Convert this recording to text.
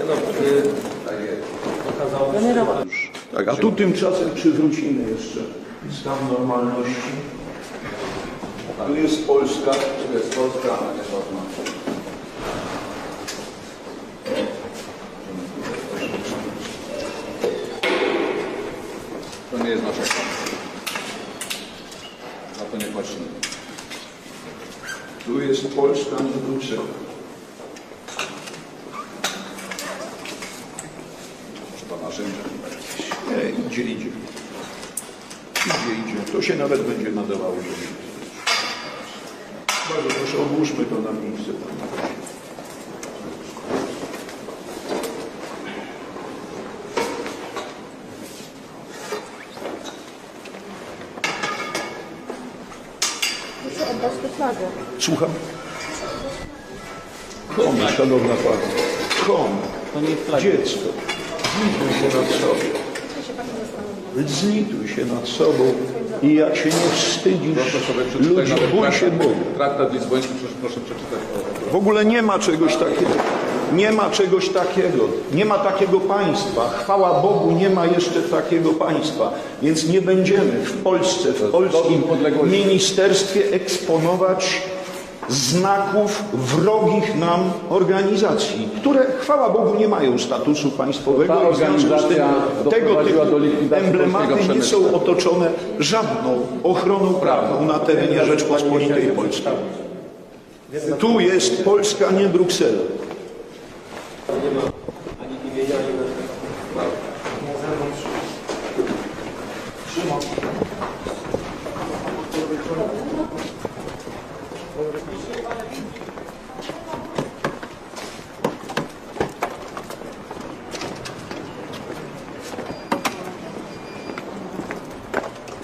Nie no, y, Tak, a tu tymczasem przywrócimy jeszcze stan normalności. Tu jest Polska. Tu jest Polska, a nie żadna. To nie jest nasza kwestia. Za to nie płacimy. Tu jest Polska, nie Bruksela. Pana Rzymia. Nie, idzie, idzie. Idzie, idzie. To się nawet będzie nadawało. do mnie. Bardzo proszę, odłóżmy to na miejsce. Muszę oddać tę flagę. Słucham? Kom, szanowna pani. Kom. to nie jest. Dziecko. Zlituj się nad sobą. Zlituj się nad sobą i jak się nie wstydzisz ludzi, bój się Boga. traktat lizboński, proszę, proszę przeczytać. W ogóle nie ma czegoś takiego. Nie ma czegoś takiego. Nie ma takiego państwa. Chwała Bogu, nie ma jeszcze takiego państwa. Więc nie będziemy w Polsce, w polskim ministerstwie eksponować znaków wrogich nam organizacji, które chwała Bogu nie mają statusu państwowego Ta i w związku z tym tego typu emblematy nie są otoczone żadną ochroną prawną na terenie Rzeczpospolitej Polskiej. Tu jest Polska, nie Bruksela. olarak